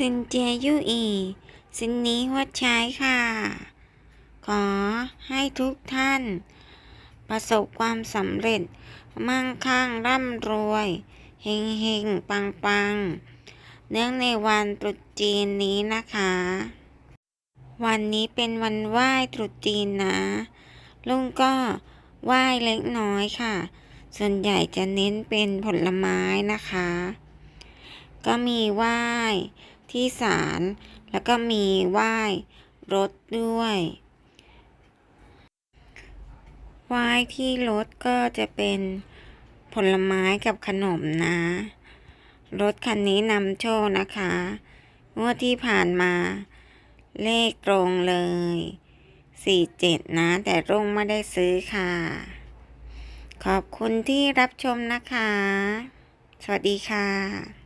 ซินเจียยู่อีซินนี้หัวใช้ค่ะ ขอให้ทุกท่าน ประสบความสำเร็จ มั่งคั่งร่ำรวย เฮงเฮงปังปังเนื่องในวันตรุษจีนนี้นะคะ วันนี้เป็นวันไหว้ตรุษจีนนะ ลุงก็ไหว้เล็กน้อยค่ะ ส่วนใหญ่จะเน้นเป็นผลไม้นะคะ ก็มีไหว้ ที่ศาลแล้วก็มีไหว้รถด้วยไหว้ที่รถก็จะเป็นผลไม้กับขนมนะ รถคันนี้นำโชคนะคะงวดที่ผ่านมา เลขตรงเลย 47 นะ แต่รุ่งไม่ได้ซื้อค่ะ ขอบคุณที่รับชมนะคะ สวัสดีค่ะ